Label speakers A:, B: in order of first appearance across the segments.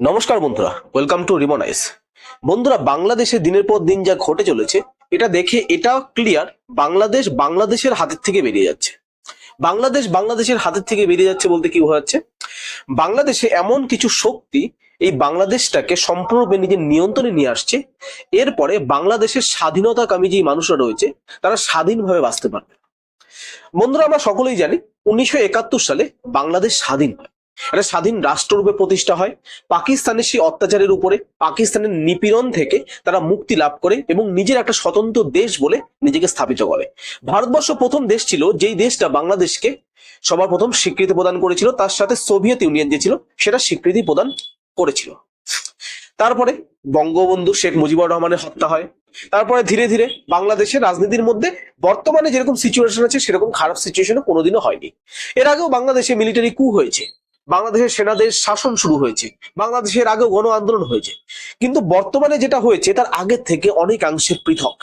A: নমস্কার বন্ধুরা welcome to রিমোনাইস বন্ধুরা বাংলাদেশে দিনের পর দিন যা ঘটে চলেছে, এটা দেখে এটা ক্লিয়ার বাংলাদেশ বাংলাদেশের হাতের থেকে বেরিয়ে যাচ্ছে। বাংলাদেশ বাংলাদেশের হাতের থেকে বেরিয়ে যাচ্ছে বলতে কি বোঝাচ্ছে বাংলাদেশে এমন কিছু শক্তি এই বাংলাদেশটাকে সম্পূর্ণরূপে নিজের নিয়ন্ত্রণে নিয়ে আসছে। এরপরে বাংলাদেশের স্বাধীনতাকামী যে মানুষরা রয়েছে, তারা স্বাধীনভাবে বাঁচতে পারবে বন্ধুরা, আমরা সকলেই জানি, উনিশশো একাত্তর সালে বাংলাদেশ স্বাধীন হয়। একটা স্বাধীন রাষ্ট্ররূপে প্রতিষ্ঠা হয়। পাকিস্তানের সেই অত্যাচারের উপরে, পাকিস্তানের নিপীড়ন থেকে তারা মুক্তি লাভ করে এবং নিজের একটা স্বতন্ত্র দেশ বলে নিজেকে স্থাপিত করে। ভারতবর্ষ প্রথম দেশ ছিল যেই দেশটা বাংলাদেশকে সবার প্রথম স্বীকৃতি প্রদান করেছিল, তার সাথে সোভিয়েত ইউনিয়ন যে ছিল, সেটা স্বীকৃতি প্রদান করেছিল। তারপরে বঙ্গবন্ধু শেখ মুজিবুর রহমানের হত্যা হয়। তারপরে ধীরে ধীরে বাংলাদেশের রাজনীতির মধ্যে বর্তমানে যেরকম সিচুয়েশন আছে, সেরকম খারাপ সিচুয়েশনও কোনোদিনও হয়নি। এর আগেও বাংলাদেশে মিলিটারি কু হয়েছে। বাংলাদেশের সেনাদের শাসন শুরু হয়েছে। বাংলাদেশের আগেও গণ আন্দোলন হয়েছে। কিন্তু বর্তমানে যেটা হয়েছে, তার আগের থেকে অনেকাংশে পৃথক।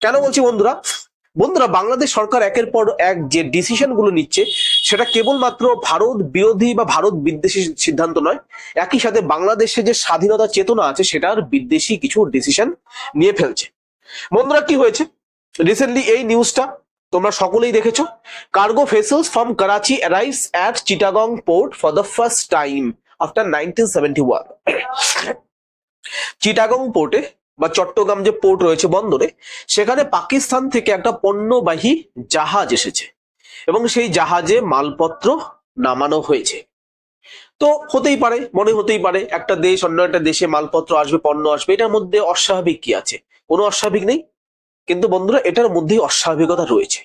A: কেন বলছি বন্ধুরা? বন্ধুরা, বাংলাদেশ সরকার একের পর এক যে ডিসিশনগুলো নিচ্ছে, সেটা কেবলমাত্র ভারত বিরোধী বা ভারত বিদ্বেষী সিদ্ধান্ত নয়। একই সাথে বাংলাদেশে যে স্বাধীনতা চেতনা আছে সেটার বিদ্বেষী কিছু ডিসিশন নিয়ে ফেলছে। বন্ধুরা, কি হয়েছে? রিসেন্টলি এই নিউজটা তোমরা সকলেই দেখেছ? Cargo vessels from Karachi arrives at Chittagong port for the first time after nineteen seventy one Chittagong পোর্টে বা চট্টগ্রাম যে পোর্ট রয়েছে বন্দরে, সেখানে পাকিস্তান থেকে একটা পণ্যবাহী জাহাজ এসেছে এবং সেই জাহাজে মালপত্র নামানো হয়েছে। তো হতেই পারে, মনে হতেই পারে, একটা দেশ অন্য একটা দেশে মালপত্র আসবে, পণ্য আসবে, এটার মধ্যে অস্বাভাবিক কি আছে? কোনো অস্বাভাবিক নেই। কিন্তু বন্ধুরা, এটার মধ্যেই অস্বাভাবিকতা রয়েছে।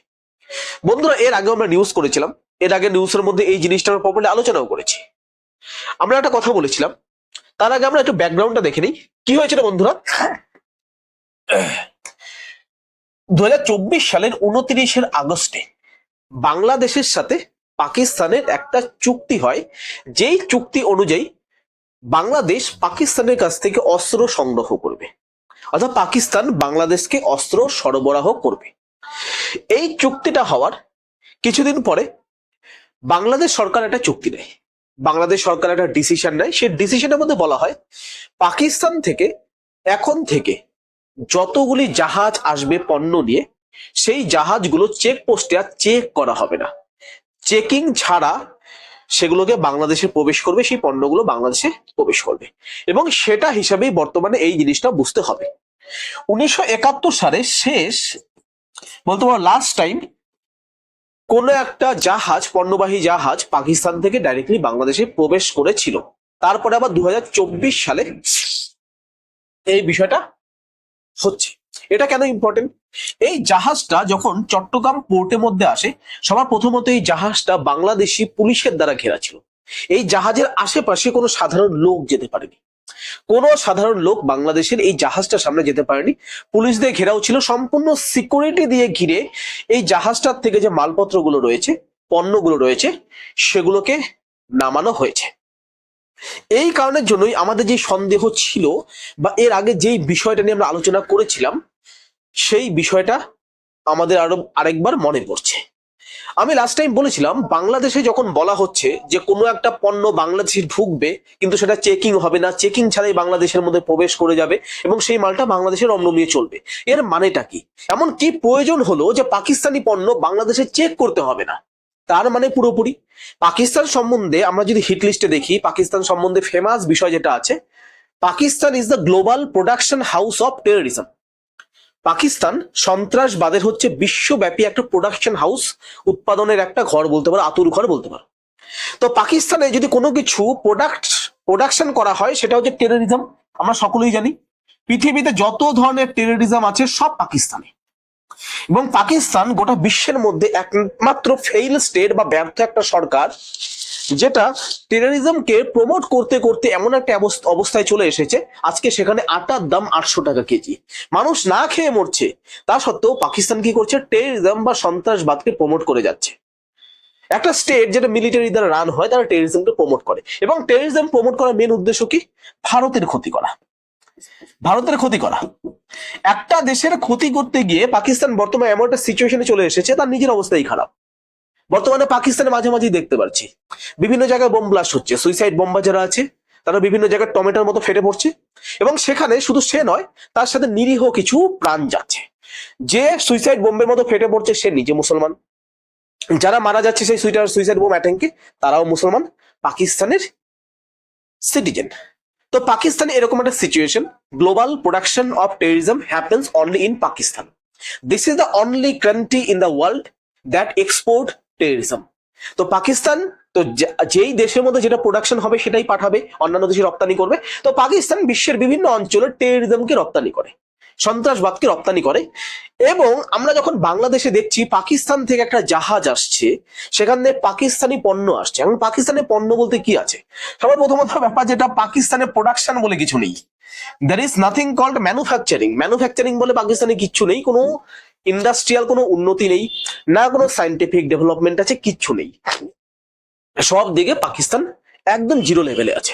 A: বন্ধুরা, এর আগে আমরা নিউজ করেছিলাম। এর আগে নিউজের মধ্যে এই জিনিসটা আমরা প্রপারলি আলোচনাও করেছি। আমরা একটা কথা বলেছিলাম। তার আগে আমরা একটু ব্যাকগ্রাউন্ডটা দেখে নিই। কি হয়েছিল বন্ধুরা? দু সালের উনত্রিশের আগস্টে বাংলাদেশের সাথে পাকিস্তানের একটা চুক্তি হয়। যেই চুক্তি অনুযায়ী বাংলাদেশ পাকিস্তানের কাছ থেকে অস্ত্র সংগ্রহ করবে। অর্থাৎ পাকিস্তান বাংলাদেশকে অস্ত্র সরবরাহ করবে। এই চুক্তিটা হওয়ার কিছুদিন পরে বাংলাদেশ সরকার একটা চুক্তি নেয়। বাংলাদেশ সরকার একটা ডিসিশন নেয়। সেই ডিসিশনের মধ্যে বলা হয়, পাকিস্তান থেকে, এখন থেকে যতগুলি জাহাজ আসবে পণ্য নিয়ে, সেই জাহাজগুলো চেক পোস্টে আর চেক করা হবে না। চেকিং ছাড়া সেগুলোকে বাংলাদেশে প্রবেশ করবে, সেই পণ্যগুলো বাংলাদেশে প্রবেশ করবে। এবং সেটা হিসাবেই বর্তমানে এই জিনিসটা বুঝতে হবে। উনিশশো একাত্তর সালে শেষ, বলতে পারো লাস্ট টাইম কোন একটা জাহাজ, পণ্যবাহী জাহাজ পাকিস্তান থেকে ডাইরেক্টলি বাংলাদেশে প্রবেশ করেছিল। তারপরে আবার দু হাজার চব্বিশ সালে এই বিষয়টা হচ্ছে। এটা কেন ইম্পর্টেন্ট এই জাহাজটা যখন চট্টগ্রাম পোর্টের মধ্যে আসে, সবার প্রথমত এই জাহাজটা বাংলাদেশি পুলিশের দ্বারা ঘেরা ছিল। এই জাহাজের আশেপাশে কোনো সাধারণ লোক যেতে পারেনি। কোনো সাধারণ লোক বাংলাদেশের এই জাহাজটার সামনে যেতে পারেনি। পুলিশ দিয়ে ঘেরাও ছিল। সম্পূর্ণ সিকিউরিটি দিয়ে ঘিরে এই জাহাজটার থেকে যে মালপত্রগুলো রয়েছে, পণ্যগুলো রয়েছে, সেগুলোকে নামানো হয়েছে। এই কারণের জন্যই আমাদের যে সন্দেহ ছিল বা এর আগে যেই বিষয়টা নিয়ে আমরা আলোচনা করেছিলাম, সেই বিষয়টা আমাদের আরও আরেকবার মনে পড়ছে। আমি লাস্ট টাইম বলেছিলাম, বাংলাদেশে যখন বলা হচ্ছে যে কোনো একটা পণ্য বাংলাদেশে ঢুকবে, কিন্তু সেটা চেকিং হবে না। চেকিং ছাড়াই বাংলাদেশের মধ্যে প্রবেশ করে যাবে এবং সেই মালটা বাংলাদেশের নিয়ে চলবে। এর মানেটা কি? এমন কি প্রয়োজন হলো যে পাকিস্তানি পণ্য বাংলাদেশে চেক করতে হবে না। তার মানে পুরোপুরি। পাকিস্তান সম্বন্ধে আমরা যদি হিট লিস্টে দেখি, পাকিস্তান সম্বন্ধে ফেমাস বিষয় যেটা আছে, Pakistan is the global production house of terrorism Pakistan সন্ত্রাসবাদের হচ্ছে বিশ্বব্যাপী একটা প্রোডাকশন হাউস উৎপাদনের একটা ঘর বলতে পারো, আতুর ঘর বলতে পারো। তো পাকিস্তানে যদি কোনো কিছু প্রোডাক্ট প্রোডাকশন করা হয়, সেটা হচ্ছে টেরোরিজম আমরা সকলেই জানি, পৃথিবীতে যত ধরনের টেরোরিজম আছে, সব পাকিস্তানে। এবং পাকিস্তান গোটা বিশ্বের মধ্যে একমাত্র ফেইল স্টেট বা ব্যর্থ একটা সরকার যেটা টেরারিজমকে প্রমোট করতে করতে এমন একটা অবস্থ- অবস্থায় চলে এসেছে। আজকে সেখানে আটার দাম আটশো টাকা কেজি। মানুষ না খেয়ে মরছে। তা সত্ত্বেও পাকিস্তান কি করছে? টেরোরিজম বা সন্ত্রাসবাদকে প্রমোট করে যাচ্ছে। একটা স্টেট যেটা মিলিটারি দ্বারা রান হয়, তারা টেরোরিজমকে প্রমোট করে। এবং টেরোরিজম প্রমোট করার মেন উদ্দেশ্য কি? ভারতের ক্ষতি করা। ভারতের ক্ষতি করা। একটা দেশের ক্ষতি করতে গিয়ে পাকিস্তান বর্তমানে এমন একটা সিচুয়েশনে চলে এসেছে, তার নিজের অবস্থাই খারাপ। বর্তমানে পাকিস্তানে মাঝে মাঝেই দেখতে পাচ্ছি বিভিন্ন জায়গায় বোম ব্লাস্ট হচ্ছে সুইসাইড বোম্বা যারা আছে, তারা বিভিন্ন জায়গায় টমেটোর মতো ফেটে পড়ছে এবং সেখানে শুধু সে নয়, তার সাথে নিরীহ কিছু প্রাণ যাচ্ছে। যে সুইসাইড বোম্বের মতো ফেটে পড়ছে সে নিজে মুসলমান। যারা মারা যাচ্ছে সেই সুইটার সুইসাইড বোম অ্যাটেঙ্কে তারাও মুসলমান, পাকিস্তানের সিটিজেন তো পাকিস্তানে এরকম একটা situation global production of terrorism happens only in Pakistan this is the only country in the world that export terrorism তো পাকিস্তান, তো যেই দেশের মধ্যে যেটা প্রোডাকশন হবে সেটাই পাঠাবে, অন্যান্য দেশে রপ্তানি করবে। তো পাকিস্তান বিশ্বের বিভিন্ন অঞ্চলে টেরিজমকে রপ্তানি করে, সন্ত্রাসবাদকে রপ্তানি করে। এবং আমরা যখন বাংলাদেশে দেখছি, পাকিস্তান থেকে একটা জাহাজ আসছে, সেখানে পাকিস্তানি পণ্য আসছে। এখন পাকিস্তানের পণ্য বলতে কি আছে? সবার প্রথমত ব্যাপার যেটা পাকিস্তানের প্রোডাকশন বলে কিছু নেই। There is nothing called manufacturing manufacturing বলে পাকিস্তানে কিচ্ছু নেই। কোনো ইন্ডাস্ট্রিয়াল কোনো উন্নতি নেই, না কোনো সাইন্টিফিক ডেভেলপমেন্ট আছে, কিচ্ছু নেই। সব দিকে পাকিস্তান একদম জিরো লেভেলে আছে।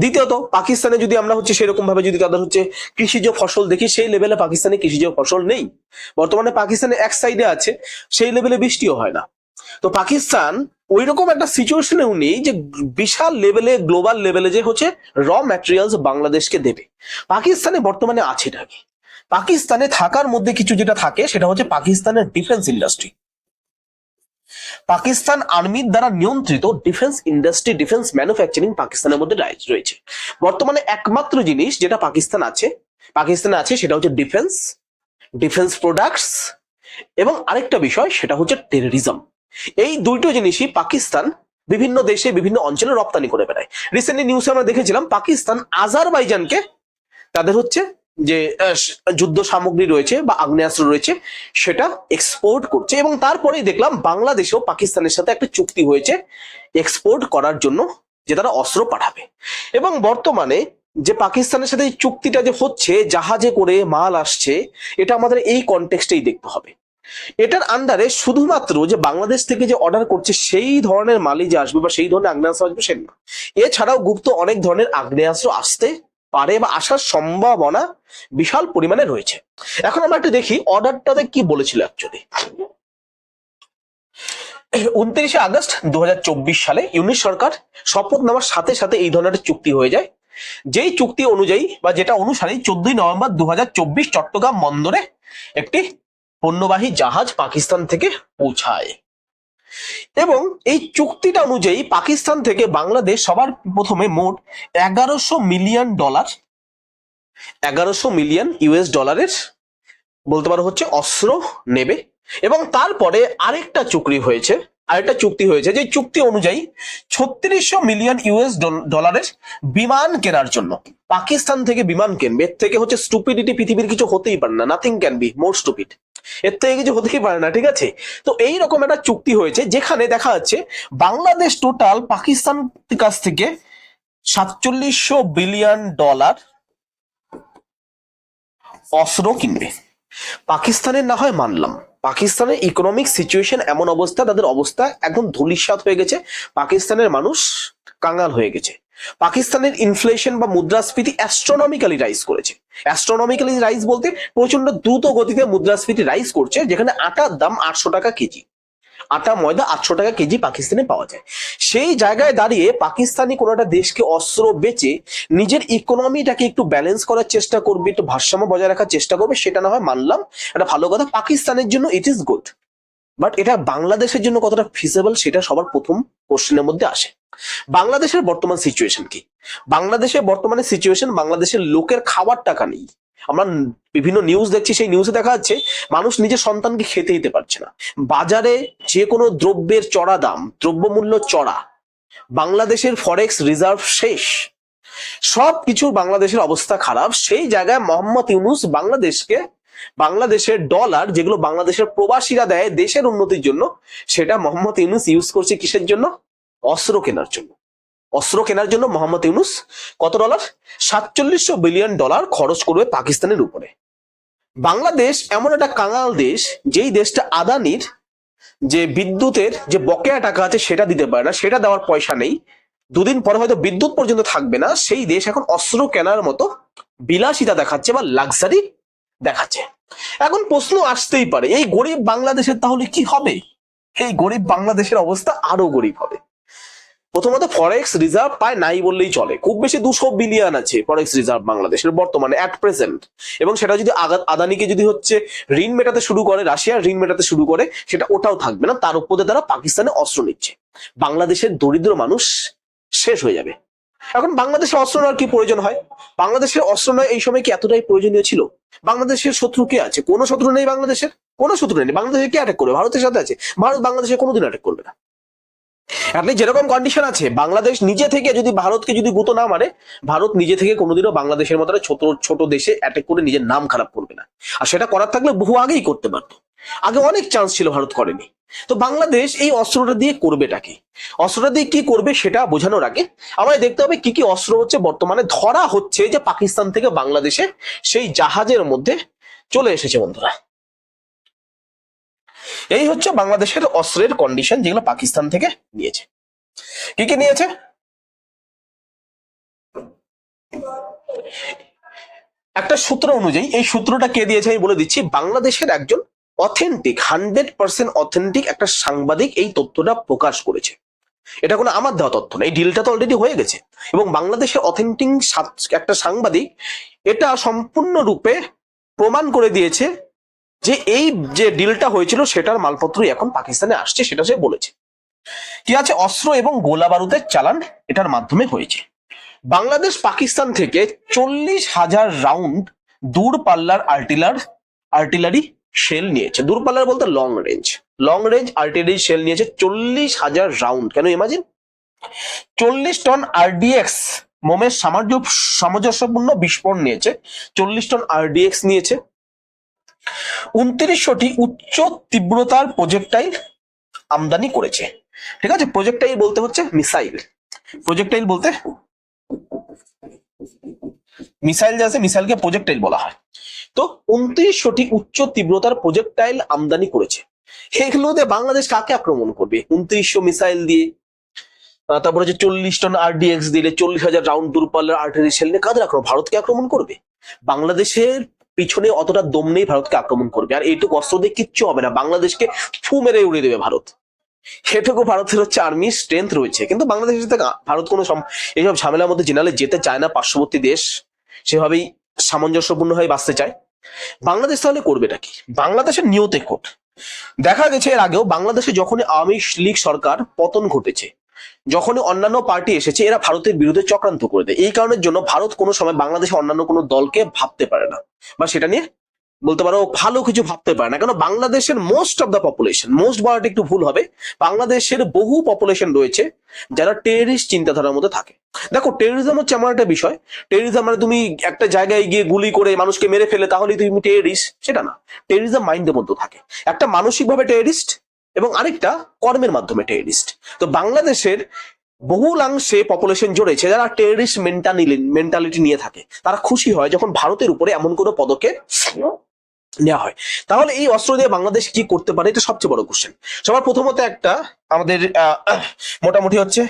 A: দ্বিতীয়ত, পাকিস্তানে যদি আমরা হচ্ছে সেরকম ভাবে যদি তাদের হচ্ছে কৃষিজ ফসল দেখি, সেই লেভেলে পাকিস্তানে কৃষিজ ফসল নেই। বর্তমানে পাকিস্তানে এক সাইডে আছে, সেই লেভেলে বৃষ্টিও হয় না। তো পাকিস্তান ওই রকম একটা সিচুয়েশনেও নেই যে বিশাল লেভেলে গ্লোবাল লেভেলে যে হচ্ছে র ম্যাটেরিয়ালস বাংলাদেশকে দেবে। পাকিস্তানে বর্তমানে আছেটা কি? পাকিস্তানে থাকার মধ্যে কিছু যেটা থাকে, সেটা হচ্ছে পাকিস্তানের ডিফেন্স ইন্ডাস্ট্রি পাকিস্তান আর্মির দ্বারা নিয়ন্ত্রিত ডিফেন্স ইন্ডাস্ট্রি ডিফেন্স ম্যানুফ্যাকচারিং পাকিস্তানের মধ্যে রয়েছে। বর্তমানে একমাত্র জিনিস যেটা পাকিস্তান আছে, পাকিস্তানে আছে সেটা হচ্ছে ডিফেন্স ডিফেন্স প্রোডাক্টস এবং আরেকটা বিষয় সেটা হচ্ছে টেররিজম এই দুইটো জিনিসই পাকিস্তান বিভিন্ন দেশে বিভিন্ন অঞ্চলে রপ্তানি করে বেড়ায়। রিসেন্টলি নিউজে আমরা দেখেছিলাম পাকিস্তান আজারবাইজানকে, তাদের হচ্ছে যে যুদ্ধ সামগ্রী রয়েছে বা আগ্নেয়াস্ত্র রয়েছে, সেটা এক্সপোর্ট করছে এবং তারপরেই দেখলাম বাংলাদেশেও পাকিস্তানের সাথে একটা চুক্তি হয়েছে এক্সপোর্ট করার জন্য যে তারা অস্ত্র পাঠাবে। এবং বর্তমানে যে পাকিস্তানের সাথে চুক্তিটা যে হচ্ছে, জাহাজে করে মাল আসছে, এটা আমাদের এই কনটেক্সটেই দেখতে হবে। এটার আন্ডারে শুধুমাত্র যে বাংলাদেশ থেকে যে অর্ডার করছে, সেই ধরনের মালই যে আসবে বা সেই ধরনের আগ্নেয়াস্ত্র আসবে, সে না। এছাড়াও গুপ্ত অনেক ধরনের আগ্নেয়াস্ত্র আসতে পারে বা আসার সম্ভাবনা বিশাল পরিমাণে রয়েছে। এখন আমরা একটু দেখি অর্ডারটাতে কি বলেছিল অ্যাকচুয়ালি উনত্রিশে আগস্ট দু হাজার চব্বিশ সালে ইউনিট সরকার শপথ নেওয়ার সাথে সাথে এই ধরনের চুক্তি হয়ে যায়। যেই চুক্তি অনুযায়ী বা যেটা অনুসারে চোদ্দই নভেম্বর দু হাজার চব্বিশ চট্টগ্রাম বন্দরে একটি পণ্যবাহী জাহাজ পাকিস্তান থেকে পৌঁছায়। এবং এই চুক্তিটা অনুযায়ী পাকিস্তান থেকে বাংলাদেশ সবার প্রথমে মোট এগারোশো মিলিয়ন ডলার, এগারোশো মিলিয়ন ইউএস ডলারের বলতে পারো হচ্ছে অস্ত্র নেবে এবং তারপরে আরেকটা চুক্তি হয়েছে আরেকটা চুক্তি হয়েছে, যে চুক্তি অনুযায়ী ছত্রিশশো মিলিয়ন ইউএস ডলারের বিমান কেনার জন্য। পাকিস্তান থেকে বিমান কিনবে, এর থেকে হচ্ছে স্টুপিডিটি পৃথিবীর কিছু হতেই পারে না nothing can be more stupid এর থেকে কিছু হতেই পারে না, ঠিক আছে? তো এই রকম একটা চুক্তি হয়েছে, যেখানে দেখা যাচ্ছে বাংলাদেশ টোটাল পাকিস্তান কাছ থেকে সাতচল্লিশশো বিলিয়ন ডলার অস্ত্র কিনবে। পাকিস্তানের না হয় মানলাম। পাকিস্তানের ইকোনমিক সিচুয়েশন এমন অবস্থা, তাদের অবস্থা একদম ধুলিসাত হয়ে গেছে। পাকিস্তানের মানুষ কাঙ্গাল হয়ে গেছে। পাকিস্তানের ইনফ্লেশন বা মুদ্রাস্ফীতি অ্যাস্ট্রোনমিক্যালি রাইজ করেছে। অ্যাস্ট্রোনমিক্যালি রাইজ বলতে প্রচণ্ড দ্রুত গতিতে মুদ্রাস্ফীতি রাইজ করছে, যেখানে আটার দাম আটশো টাকা কেজি। আটা, ময়দা আটশো টাকা কেজি পাকিস্তানে পাওয়া যায়। সেই জায়গায় দাঁড়িয়ে পাকিস্তানি কোনো একটা দেশকে অস্ত্র বেচে নিজের ইকোনমিটাকে একটু ব্যালেন্স করার চেষ্টা করবে, একটু ভারসাম্য বজায় রাখার চেষ্টা করবে, সেটা না হয় মানলাম। এটা ভালো কথা, পাকিস্তানের জন্য ইট ইজ গুড বাট এটা বাংলাদেশের জন্য কতটা ফিজেবল সেটা সবার প্রথম কোশ্চেনের মধ্যে আসে। বাংলাদেশের বর্তমান সিচুয়েশন কি? বাংলাদেশের বর্তমানে সিচুয়েশন বাংলাদেশের লোকের খাবার টাকা নেই। আমরা বিভিন্ন নিউজ দেখছি, সেই নিউজে দেখা যাচ্ছে মানুষ নিজের সন্তানকে খেতে দিতে পারছে না। বাজারে যে কোনো দ্রব্যের চড়া দাম, দ্রব্যমূল্য চড়া, বাংলাদেশের ফরেক্স রিজার্ভ শেষ। সব কিছু বাংলাদেশের অবস্থা খারাপ। সেই জায়গায় মোহাম্মদ ইউনুস বাংলাদেশকে, বাংলাদেশের ডলার যেগুলো বাংলাদেশের প্রবাসীরা দেয় দেশের উন্নতির জন্য, সেটা মোহাম্মদ ইউনুস ইউজ করছে কিসের জন্য? অস্ত্র কেনার জন্য। অস্ত্র কেনার জন্য মোহাম্মদ ইউনুস কত ডলার সাতচল্লিশশো বিলিয়ন ডলার খরচ করবে পাকিস্তানের উপরে। বাংলাদেশ এমন একটা কাঙাল দেশ, যেই দেশটা আদানির যে বিদ্যুতের যে বকেয়া টাকা আছে সেটা দিতে পারে না, সেটা দেওয়ার পয়সা নেই। দুদিন পরে হয়তো বিদ্যুৎ পর্যন্ত থাকবে না, সেই দেশ এখন অস্ত্র কেনার মতো বিলাসিতা দেখাচ্ছে বা লাক্সারি দেখাচ্ছে। এখন প্রশ্ন আসতেই পারে, এই গরিব বাংলাদেশের তাহলে কি হবে? এই গরিব বাংলাদেশের অবস্থা আরও গরিব হবে। প্রথমত ফরেক্স রিজার্ভ প্রায় নাই বললেই চলে। খুব বেশি দুশো বিলিয়ন আছে ফরেক্স রিজার্ভ বাংলাদেশের বর্তমানে অ্যাট প্রেজেন্ট এবং সেটা যদি আদানিকে যদি হচ্ছে ঋণ মেটাতে শুরু করে, রাশিয়ার ঋণ মেটাতে শুরু করে, সেটা ওটাও থাকবে না। তার উপরে তারা পাকিস্তানে অস্ত্র নিচ্ছে। বাংলাদেশের দরিদ্র মানুষ শেষ হয়ে যাবে। এখন বাংলাদেশে অস্ত্র নেওয়ার কি প্রয়োজন হয়? বাংলাদেশের অস্ত্র নয় এই সময় কি এতটাই প্রয়োজনীয় ছিল? বাংলাদেশের শত্রু কে আছে? কোনো শত্রু নেই বাংলাদেশের? কোনো শত্রু নেই। বাংলাদেশে কে অ্যাটাক করবে। ভারতের সাথে আছে। ভারত বাংলাদেশে কোনোদিন অ্যাটাক করবে না। আপনি যেরকম কন্ডিশন আছে, বাংলাদেশ নিজে থেকে যদি ভারতকে যদি গুতো না মারে, ভারত নিজে থেকে কোনোদিনও বাংলাদেশের মতো ছোট ছোট দেশে অ্যাটাক করে নিজের নাম খারাপ করবে না। আর সেটা করার থাকলে বহু আগেই করতে পারতো। আগে অনেক চান্স ছিল ভারত করেনি। তো বাংলাদেশ এই অস্ত্রটা দিয়ে করবেটা কি? অস্ত্রটা দিয়ে কি করবে সেটা বোঝানোর আগে আমায় দেখতে হবে কি কি অস্ত্র হচ্ছে বর্তমানে। ধরা হচ্ছে যে পাকিস্তান থেকে বাংলাদেশে সেই জাহাজের মধ্যে চলে এসেছে বন্ধুরা। এই হচ্ছে বাংলাদেশের অস্ত্রের কন্ডিশন যেগুলো পাকিস্তান থেকে নিয়েছে। কি কি নিয়েছে? একটা সূত্র অনুযায়ী, এই সূত্রটা কে দিয়েছে আমি বলে দিচ্ছি, বাংলাদেশের একজন অথেন্টিক হান্ড্রেড পার্সেন্ট অথেন্টিক একটা সাংবাদিক এই তথ্যটা প্রকাশ করেছে। এটা কোনো আমার দেওয়া তথ্য না, এই ডিলটা তো অলরেডি হয়ে গেছে। এবং বাংলাদেশের অথেন্টিক একটা সাংবাদিক এটা সম্পূর্ণরূপে প্রমাণ করে দিয়েছে যে এই যে ডিলটা হয়েছিল, সেটার মালপত্রই এখন পাকিস্তানে আসছে, সেটা সে বলেছে। কি আছে? অস্ত্র এবং গোলা বারুদের চালান এটার মাধ্যমে হয়েছে। বাংলাদেশ পাকিস্তান থেকে চল্লিশ হাজার রাউন্ড দূর পাল্লার আর্টিলার আর্টিলারি শেল নিয়েছে। দূর পাল্লার বলতে long range long range artillery shell নিয়েছে চল্লিশ হাজার রাউন্ড কেন ইমাজিন চল্লিশ টন আরডিএক্স মোমের সামঞ্জ সামঞ্জস্যপূর্ণ বিস্ফোরণ নিয়েছে। চল্লিশ টন আরডিএক্স নিয়েছে। উনত্রিশশোটি উচ্চ তীব্রতার প্রজেক্টাইল আমদানি করেছে। ঠিক আছে? প্রজেক্টাইল বলতে হচ্ছে মিসাইল প্রজেক্টাইল বলতে মিসাইল যে আছে মিসাইলকে প্রজেক্টাইল বলা হয়। তো উনত্রিশশোটি উচ্চ তীব্রতার প্রজেক্টাইল আমদানি করেছে। এগুলো দিয়ে বাংলাদেশ কাকে আক্রমণ করবে? উনত্রিশশো মিসাইল দিয়ে। তারপরে যে চল্লিশ টন আরডিএক্স দিলে চল্লিশ হাজার রাউন্ড দূরপাল্লার সেল নিয়ে কাদের আক্রমণ? ভারতকে আক্রমণ করবে। বাংলাদেশের পিছনে অতটা দম নেই ভারতকে আক্রমণ করবে। আর এইটুকু অস্ত্র দিয়ে কিচ্ছু হবে না। বাংলাদেশকে ফু মেরে উড়িয়ে দেবে ভারত। সেটুকু ভারতের হচ্ছে আর্মি স্ট্রেংথ রয়েছে। কিন্তু বাংলাদেশের সাথে ভারত কোনো এইসব ঝামেলার মধ্যে জেনারেলে যেতে চায় না পার্শ্ববর্তী দেশ, সেভাবেই সামঞ্জস্যপূর্ণ হয়ে বাঁচতে চায়। বাংলাদেশ তাহলে করবেটা কি? বাংলাদেশের নিয়তে কোট। দেখা গেছে এর আগেও বাংলাদেশে যখনই আওয়ামী লীগ সরকার পতন ঘটেছে যখনই অন্যান্য পার্টি এসেছে, এরা ভারতের বিরুদ্ধে চক্রান্ত করে দেয়। এই কারণের জন্য ভারত কোনো সময় বাংলাদেশে অন্যান্য কোনো দলকে ভাবতে পারে না। বা সেটা নিয়ে বলতে পারো ভালো কিছু ভাবতে পারে না। কেন? বাংলাদেশের most of the population most বলাটা একটু ভুল হবে, বাংলাদেশের বহু পপুলেশন রয়েছে যারা টেরিস্ট চিন্তাধারার মধ্যে থাকে। দেখো টেরিজম হচ্ছে এমন একটা বিষয়। টেরিজম মানে তুমি একটা জায়গায় গিয়ে গুলি করে মানুষকে মেরে ফেলে, তাহলেই তুমি টেরিস্ট সেটা না। টেরিজম মাইন্ডের মধ্যে থাকে। একটা মানসিকভাবে টেরিস্ট এবং আরেকটা কর্মের মাধ্যমে টেরিস্ট তো বাংলাদেশের বহুলাংশে পপুলেশন জড়েছে যারা টেরিস্ট মেন্টালিটি মেন্টালিটি নিয়ে থাকে। তারা খুশি হয় যখন ভারতের উপরে এমন কোনো পদক্ষেপ নেওয়া হয়। তাহলে এই অস্ত্র দিয়ে বাংলাদেশ কি করতে পারে? এটা সবচেয়ে বড় কোশ্চেন সবার প্রথমত একটা আমাদের মোটামুটি হচ্ছে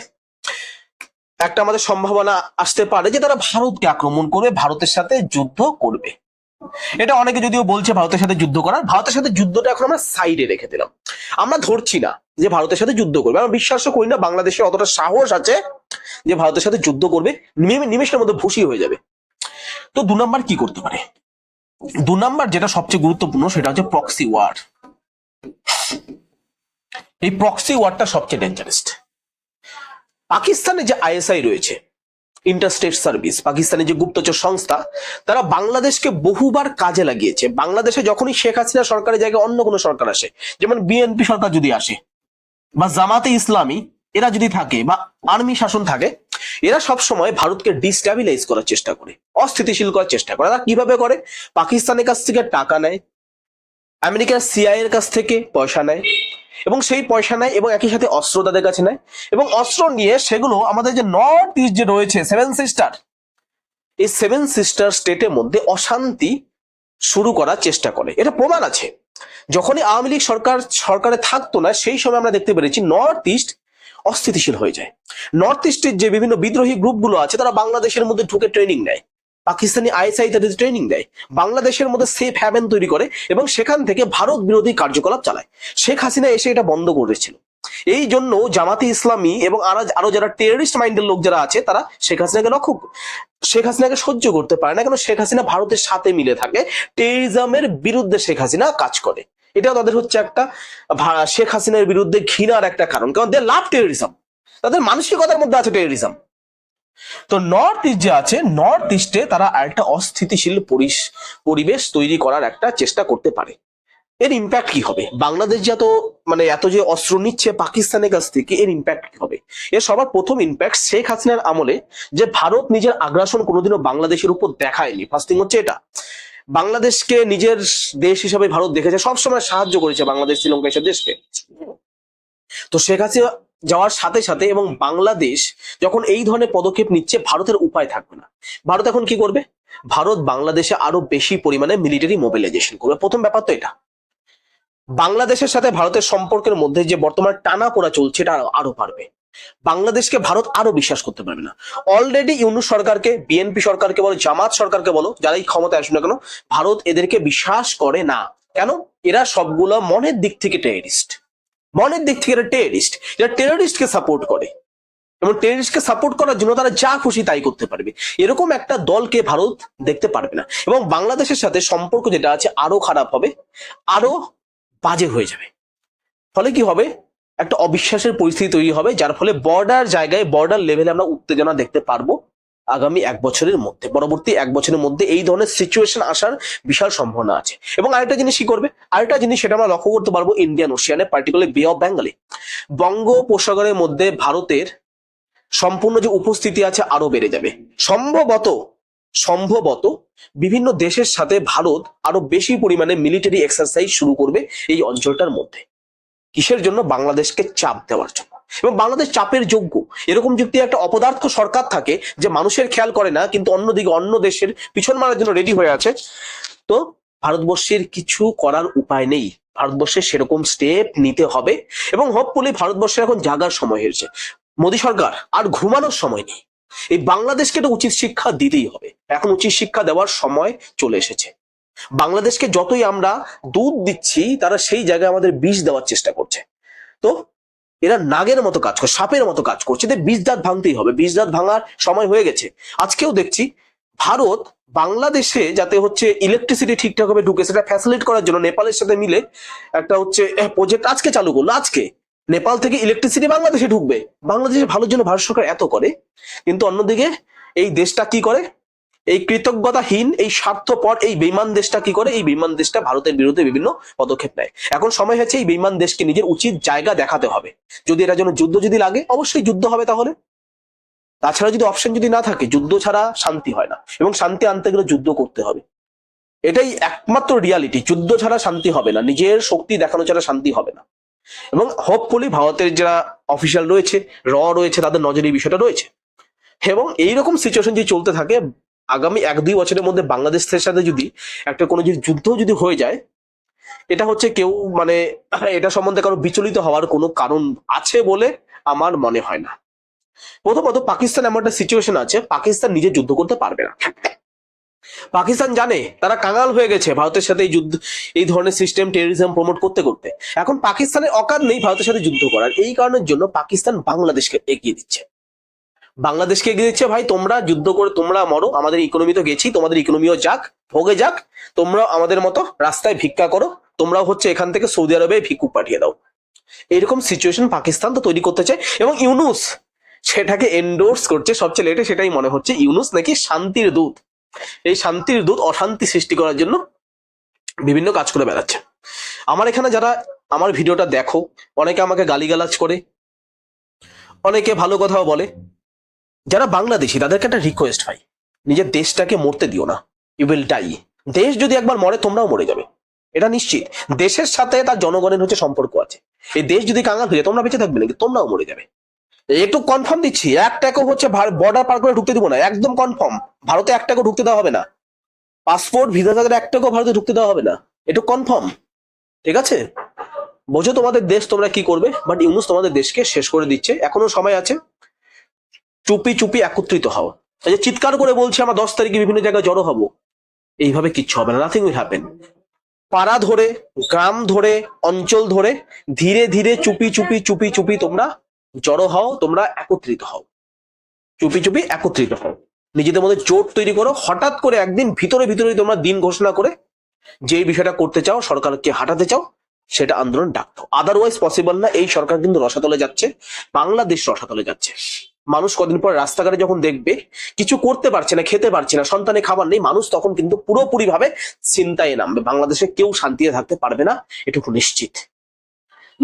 A: একটা আমাদের সম্ভাবনা আসতে পারে যে তারা ভারতকে আক্রমণ করবে, ভারতের সাথে যুদ্ধ করবে। এটা অনেকে যদিও বলছে ভারতের সাথে যুদ্ধ করার, ভারতের সাথে যুদ্ধটা এখন আমরা সাইডে রেখে দিলাম। আমরা ধরছি না যে ভারতের সাথে যুদ্ধ করবে। আমরা বিশ্বাসও করি না বাংলাদেশে অতটা সাহস আছে যে ভারতের সাথে যুদ্ধ করবে নিমেষের মধ্যে ভুসি হয়ে যাবে। তো দু নম্বর কি করতে পারে? দু নম্বর যেটা সবচেয়ে গুরুত্বপূর্ণ সেটা হচ্ছে প্রক্সি ওয়ার এই প্রক্সি ওয়ারটা সবচেয়ে ডেঞ্জারেস্ট পাকিস্তানে যে আইএসআই রয়েছে ইন্টারস্টেট সার্ভিস, পাকিস্তানের যে গুপ্তচর সংস্থা, তারা বাংলাদেশকে বহুবার কাজে লাগিয়েছে। বাংলাদেশে যখনই শেখ হাসিনা সরকারের জায়গায় অন্য কোনো সরকার আসে, যেমন বিএনপি সরকার যদি আসে, বা জামাতে ইসলামী, এরা যদি থাকে, বা আর্মি শাসন থাকে, এরা সব সময় ভারতকে ডিস্টাবিলাইজ করার চেষ্টা করে, অস্থিতিশীল করার চেষ্টা করে। এরা কীভাবে করে? পাকিস্তানের কাছ থেকে টাকা নেয় আমেরিকার সিআই এর কাছ থেকে পয়সা নেয় এবং সেই পয়সা নেয় এবং একই সাথে অস্ত্র তাদের কাছে নেয় এবং অস্ত্র নিয়ে সেগুলো আমাদের যে নর্থ ইস্ট যে রয়েছে সেভেন সিস্টার এই সেভেন সিস্টার স্টেটের মধ্যে অশান্তি শুরু করার চেষ্টা করে। এটা প্রমাণ আছে। যখনই আওয়ামী লীগ সরকার, সরকারে থাকতো না, সেই সময় আমরা দেখতে পেরেছি নর্থ ইস্ট অস্থিতিশীল হয়ে যায়। নর্থ ইস্টের যে বিভিন্ন বিদ্রোহী গ্রুপগুলো আছে, তারা বাংলাদেশের মধ্যে ঢুকে ট্রেনিং নেয়। পাকিস্তানি আইএসআই তাদের ট্রেনিং দেয়। বাংলাদেশের মধ্যে সেফ হ্যাভেন তৈরি করে এবং সেখান থেকে ভারত বিরোধী কার্যকলাপ চালায়। শেখ হাসিনা এসে এটা বন্ধ করেছিল এই জন্য জামাতি ইসলামী এবং আরও যারা টেররিস্ট মাইন্ডের লোক যারা আছে, তারা শেখ হাসিনাকে লক্ষ্য শেখ হাসিনাকে সহ্য করতে পারে না। কেন? শেখ হাসিনা ভারতের সাথে মিলে থাকে। টেরিজমের বিরুদ্ধে শেখ হাসিনা কাজ করে। এটা তাদের হচ্ছে একটা শেখ হাসিনার বিরুদ্ধে ঘৃণার একটা কারণ। কারণ দে লাভ টেররিজম তাদের মানসিকতার মধ্যে আছে টেররিজম তো নর্থ ইস্ট যে আছে নর্থ ইস্টে তারা একটা অস্থিতিশীল পরিবেশ তৈরি করার একটা চেষ্টা করতে পারে। এর ইম্প্যাক্ট কি হবে? বাংলাদেশ যত মানে এত যে অস্ত্র নিচ্ছে পাকিস্তানের কাছ থেকে, এর ইম্প্যাক্ট কি হবে? এর সবার প্রথম ইম্প্যাক্ট শেখ হাসিনার আমলে যে ভারত নিজের আগ্রাসন কোনোদিনও বাংলাদেশের উপর দেখায়নি। ফার্স্ট হচ্ছে এটা। বাংলাদেশকে নিজের দেশ হিসাবে ভারত দেখেছে, সবসময় সাহায্য করেছে বাংলাদেশ শ্রীলঙ্কা এসব দেশকে। তো শেখ হাসিনা যাওয়ার সাথে সাথে এবং বাংলাদেশ যখন এই ধরনের পদক্ষেপ নিচ্ছে, ভারতের উপায় থাকবে না। ভারত এখন কি করবে? ভারত বাংলাদেশে আরও বেশি পরিমাণে মিলিটারি মোবিলাইজেশন করবে। প্রথম ব্যাপার তো এটা। বাংলাদেশের সাথে ভারতের সম্পর্কের মধ্যে যে বর্তমান টানা পোড়া চলছে, এটা আরো- বাড়বে। বাংলাদেশকে ভারত আরও বিশ্বাস করতে পারবে না। অলরেডি ইউনুস সরকারকে বিএনপি সরকারকে বলো, জামাত সরকারকে বলো যারাই ক্ষমতায় আসুন না কেন, ভারত এদেরকে বিশ্বাস করে না। কেন? এরা সবগুলো মনের দিক থেকে টেরিস্ট মনের দিক থেকে এরা টেরিস্ট এরা টেররিস্টকে সাপোর্ট করে, এবং টেররিস্টকে সাপোর্ট করার জন্য তারা যা খুশি তাই করতে পারবে। এরকম একটা দলকে ভারত দেখতে পারবে না। এবং বাংলাদেশের সাথে সম্পর্ক যেটা আছে আরও খারাপ হবে, আরও বাজে হয়ে যাবে। ফলে কি হবে? একটা অবিশ্বাসের পরিস্থিতি তৈরি হবে, যার ফলে বর্ডার জায়গায় বর্ডার লেভেলে আমরা উত্তেজনা দেখতে পারব। আগামী এক বছরের মধ্যে, পরবর্তী এক বছরের মধ্যে এই ধরনের সিচুয়েশন আসার বিশাল সম্ভাবনা আছে। এবং আরেকটা জিনিস কি করবে? আরেকটা জিনিস সেটা আমরা লক্ষ্য করতে পারব ইন্ডিয়ান ওশিয়ানে পার্টিকুলার বে অফ বেঙ্গলে বঙ্গোপসাগরের মধ্যে ভারতের সম্পূর্ণ যে উপস্থিতি আছে আরও বেড়ে যাবে। সম্ভবত সম্ভবত বিভিন্ন দেশের সাথে ভারত আরও বেশি পরিমাণে মিলিটারি এক্সারসাইজ শুরু করবে এই অঞ্চলটার মধ্যে। কিসের জন্য? বাংলাদেশকে চাপ দেওয়ার জন্য। এবং বাংলাদেশ চাপের যোগ্য। এরকম যুক্তি একটা অপদার্থ সরকার থাকে যে মানুষের খেয়াল করে না, কিন্তু অন্যদিকে অন্য দেশের পিছন মারার জন্য রেডি হয়ে আছে, তো ভারতবর্ষের কিছু করার উপায় নেই। ভারতবর্ষের সেরকম স্টেপ নিতে হবে এবং হোপফুলি ভারতবর্ষের এখন জাগার সময় হয়েছে। মোদী সরকার, আর ঘুমানোর সময় নেই। এই বাংলাদেশকে তো উচিত শিক্ষা দিতেই হবে। এখন উচিত শিক্ষা দেওয়ার সময় চলে এসেছে। বাংলাদেশকে যতই আমরা দুধ দিচ্ছি, তারা সেই জায়গায় আমাদের বিষ দেওয়ার চেষ্টা করছে। তো এরা নাগের মতো কাজ করে, সাপের মতো কাজ করছে। এদের বীজ দাঁত ভাঙতেই হবে বীজ দাঁত ভাঙার সময় হয়ে গেছে। আজকেও দেখছি ভারত বাংলাদেশে যাতে হচ্ছে ইলেকট্রিসিটি ঠিকঠাক ভাবে ঢুকে, সেটা ফ্যাসিলিট করার জন্য নেপালের সাথে মিলে একটা হচ্ছে প্রজেক্ট আজকে চালু করল, আজকে। নেপাল থেকে ইলেকট্রিসিটি বাংলাদেশে ঢুকবে। বাংলাদেশের ভালোর জন্য ভারত সরকার এত করে, কিন্তু অন্যদিকে এই দেশটা কি করে? এই কৃতজ্ঞতাহীন, এই স্বার্থপর, এই বেইমান দেশটা কি করে? এই বেইমান দেশটা ভারতের বিরুদ্ধে বিভিন্ন পদক্ষেপ নেয়। এখন সময় হচ্ছে এই বেইমান দেশকে নিজের উচিত জায়গা দেখাতে হবে। যদি এটা জন্য যুদ্ধ যদি লাগে, অবশ্যই যুদ্ধ হবে তাহলে। তাছাড়া যদি অপশন যদি না থাকে, যুদ্ধ ছাড়া শান্তি হয় না। এবং শান্তি আনতে গেলে যুদ্ধ করতে হবে। এটাই একমাত্র রিয়ালিটি যুদ্ধ ছাড়া শান্তি হবে না। নিজের শক্তি দেখানো ছাড়া শান্তি হবে না। এবং হোপফুলি ভারতের যারা অফিসিয়াল রয়েছে র রয়েছে, তাদের নজরে এই বিষয়টা রয়েছে। এবং এইরকম সিচুয়েশন যদি চলতে থাকে আগামী এক দুই বছরের মধ্যে বাংলাদেশের সাথে যদি একটা কোনো যদি যুদ্ধ যদি হয়ে যায়, এটা হচ্ছে কেউ মানে এটা সম্বন্ধে কারও বিচলিত হওয়ার কোনো কারণ আছে বলে আমার মনে হয় না। প্রথমত পাকিস্তান এমন একটা সিচুয়েশন আছে, পাকিস্তান নিজে যুদ্ধ করতে পারবে না। পাকিস্তান জানে, তারা কাঙাল হয়ে গেছে ভারতের সাথে এই যুদ্ধ, এই ধরনের সিস্টেম টেরিজম প্রমোট করতে করতে। এখন পাকিস্তানের অকার নেই ভারতের সাথে যুদ্ধ করার, এই কারণের জন্য পাকিস্তান বাংলাদেশকে এগিয়ে দিচ্ছে। বাংলাদেশকে এগিয়ে দিচ্ছে, ভাই, তোমরা যুদ্ধ করে তোমরা মরো, আমাদের ইকোনমি তো গেছি, তোমাদের ইকোনমিও যাক, ভোগে যাক তোমরা আমাদের মতো রাস্তায় ভিক্ষা করো, তোমরাও হচ্ছে এখান থেকে সৌদি আরবে ভিক্ষুক পাঠিয়ে দাও। এরকম সিচুয়েশন পাকিস্তান তো তৈরি করতে চায় এবং ইউনুস সেটাকে এন্ডোর্স করছে, সবচেয়ে লেটে সেটাই মনে হচ্ছে, ইউনুস নাকি শান্তির দূত। এই শান্তির দূত অশান্তি সৃষ্টি করার জন্য বিভিন্ন কাজ করে বেড়াচ্ছে। আমার এখানে যারা আমার ভিডিওটা দেখো, অনেকে আমাকে গালিগালাজ করে, অনেকে ভালো কথাও বলে যারা বাংলাদেশি তাদেরকে একটা রিকোয়েস্ট ভাই। নিজের দেশটাকে মরতে দিও না। ইউ উইল ডাই দেশ যদি একবার মরে তোমরাও মরে যাবে। এটা নিশ্চিত। দেশের সাথে তার জনগণের হচ্ছে সম্পর্ক আছে। এই দেশ যদি কাঙাল হয়ে যায়, তোমরা বেঁচে থাকবে নাকি? তোমরাও মরে যাবে। একটু কনফার্ম দিচ্ছি একটাকেও হচ্ছে বর্ডার পার করে ঢুকতে দিব না। একদম কনফার্ম ভারতে একটাকেও ঢুকতে দেওয়া হবে না। পাসপোর্ট ভিসা তাদের একটাকেও ভারতে ঢুকতে দেওয়া হবে না। একটু কনফার্ম ঠিক আছে? বোঝো তোমাদের দেশ তোমরা কি করবে বাট ইউনুস তোমাদের দেশকে শেষ করে দিচ্ছে। এখনও সময় আছে। চুপি চুপি একত্রিত হও। যে চিৎকার করে বলছি, আমরা দশ তারিখে বিভিন্ন জায়গায় জড়ো হব। এইভাবে কিচ্ছু হবে না নাথিং উইল হ্যাপেন পাড়া ধরে, গ্রাম ধরে, অঞ্চল ধরে, ধীরে ধীরে চুপি চুপি চুপি চুপি তোমরা জড়ো হও, তোমরা একত্রিত হও। চুপি চুপি একত্রিত হও। নিজেদের মধ্যে জোট তৈরি করো। হঠাৎ করে একদিন ভিতরে ভিতরে তোমরা দিন ঘোষণা করে যে বিষয়টা করতে চাও, সরকারকে হাঁটাতে চাও, সেটা আন্দোলন ডাকতো আদারওয়াইজ পসিবল না। এই সরকার কিন্তু রসাতলে যাচ্ছে, বাংলাদেশ রসাতলে যাচ্ছে। মানুষ কদিন পর রাস্তাঘাটে যখন দেখবে, কিছু করতে পারছে না, খেতে পারছে না, সন্তানে খাবার নেই, মানুষ তখন কিন্তু পুরোপুরি ভাবে চিন্তায় নামবে। বাংলাদেশে কেউ শান্তিতে থাকতে পারবে না, এটুকু নিশ্চিত।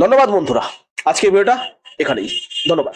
A: ধন্যবাদ বন্ধুরা। আজকে ভিডিওটা এখানেই। ধন্যবাদ।